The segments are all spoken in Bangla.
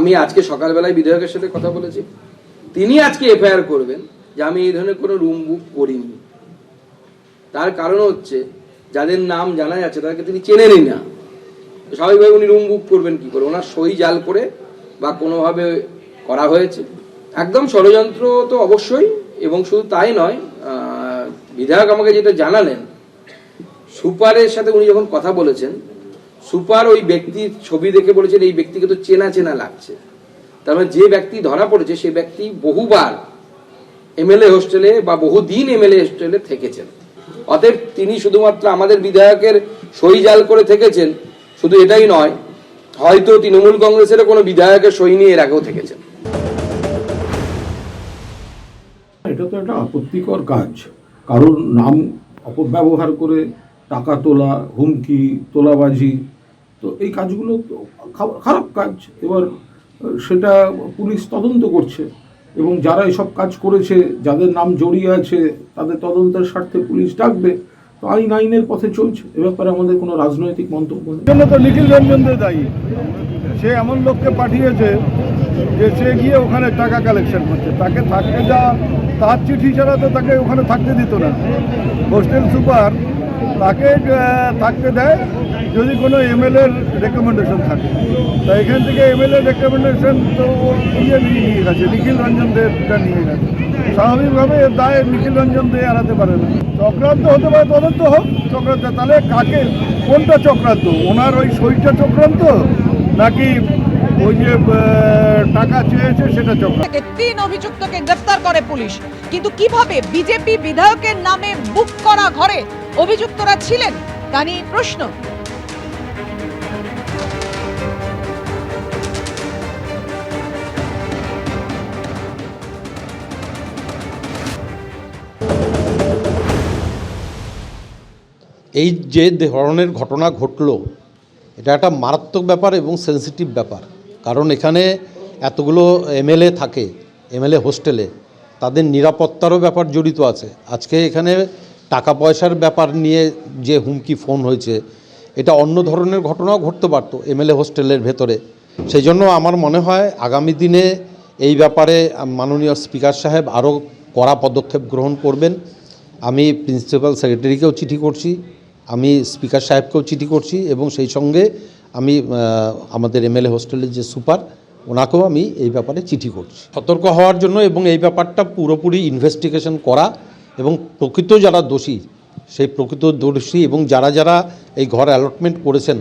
আমি আজকে সকালবেলায় বিধায়কের সাথে কথা বলেছি। তিনি আজকে এফআইআর করবেন যে আমি এই ধরনের কোনো রুম বুক করিনি। তার কারণ হচ্ছে যাদের নাম জানা যাচ্ছে তাদেরকে তিনি চেনেনই না। স্বাভাবিকভাবে উনি রুম বুক করবেন কি করে? ওনার সই জাল করে বা কোনোভাবে করা হয়েছে। একদম ষড়যন্ত্র তো অবশ্যই এবং শুধু তাই নয় বিধায়ক আমাকে যেটা জানালেন, সুপারের সাথে উনি যখন কথা বলেছেন সুপার ওই ব্যক্তির ছবি দেখে বলেছেন, এই ব্যক্তিকে তো চেনা চেনা লাগছে। তার মানে যে ব্যক্তি ধরা পড়েছে সেই ব্যক্তি বহুবার এমএলএ হোস্টেলে বা বহুদিন এমএলএ হোস্টেলে থেকেছেন। অতএব তিনি শুধুমাত্র আমাদের বিধায়কের সই জাল করে থেকেছেন, শুধু এটাই নয়, হয়তো তৃণমূল কংগ্রেসের কোনো বিধায়কের সই নিয়ে এর আগেও থেকেছেন। এটা তো একটা আপত্তিকর কাজ। কারোর নাম অপব্যবহার করে টাকা তোলা, হুমকি, তোলাবাজি তো এই কাজগুলো খারাপ কাজ। এবার সেটা পুলিশ তদন্ত করছে এবং যারা এসব কাজ করেছে, যাদের নাম জড়িয়ে আছে, তাদের তদন্তের স্বার্থে পুলিশ ডাকবে। তো আইন আইনের পথে চলছে। এ ব্যাপারে আমাদের কোনো রাজনৈতিক মন্তব্য নেই। তো নিখিল রঞ্জন দে দায়ী। সে এমন লোককে পাঠিয়েছে যে সে গিয়ে ওখানে টাকা কালেকশন করছে। তাকে থাকতে যা তার চিঠি ছাড়া তো তাকে ওখানে থাকতে দিত না। হোস্টেল সুপার তাকে আহ, থাকতে দেয় যদি কোনো এমএলএর রেকমেন্ডেশন থাকে। তা এখান থেকে এমএলএ রেকমেন্ডেশন তো ইয়ে নিয়ে গেছে নিখিল রঞ্জন দেবটা নিয়ে গেছে। স্বাভাবিকভাবে এর দায় নিখিল রঞ্জন দে এড়াতে পারে না। চক্রান্ত হতে পারে তদন্ত হোক চক্রান্ত। তাহলে কাকে? কোনটা চক্রান্ত? ওনার ওই সইটা চক্রান্ত? নাকি ওই যে টাকা চেয়েছে সেটা চক্রান্ত? তিন অভিযুক্তকে গ্রেফতার করে পুলিশ। কিন্তু কীভাবে বিজেপি বিধায়কের নামে বুক করা ঘরে? অভিযুক্তরা ছিলেন, তা নিয়ে প্রশ্ন। এই যে ধরনের ঘটনা ঘটলো, এটা একটা মারাত্মক ব্যাপার এবং সেন্সিটিভ ব্যাপার। কারণ এখানে এতগুলো এমএলএ থাকে, এমএলএ হোস্টেলে, তাদের নিরাপত্তারও ব্যাপার জড়িত আছে। আজকে এখানে টাকা পয়সার ব্যাপার নিয়ে যে হুমকি ফোন হয়েছে, এটা অন্য ধরনের ঘটনাও ঘটতে পারতো এমএলএ হোস্টেলের ভেতরে। সেই জন্য আমার মনে হয় আগামী দিনে এই ব্যাপারে মাননীয় স্পিকার সাহেব আরও কড়া পদক্ষেপ গ্রহণ করবেন। আমি প্রিন্সিপাল সেক্রেটারিকেও চিঠি করছি, আমি স্পিকার সাহেবকেও চিঠি করছি এবং সেই সঙ্গে আমি আমাদের এমএলএ হোস্টেলের যে সুপার, ওনাকেও আমি এই ব্যাপারে চিঠি করছি। সতর্ক হওয়ার জন্য এবং এই ব্যাপারটা পুরোপুরি ইনভেস্টিগেশন করা এবং প্রকৃত যারা দোষী, সেই প্রকৃত দোষী এবং যারা যারা এই ঘর অ্যালটমেন্ট করেছেন,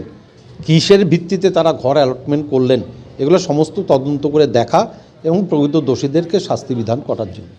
কিসের ভিত্তিতে তারা ঘর অ্যালটমেন্ট করলেন, এগুলো সমস্ত তদন্ত করে দেখা এবং প্রকৃত দোষীদেরকে শাস্তি বিধান করার জন্য।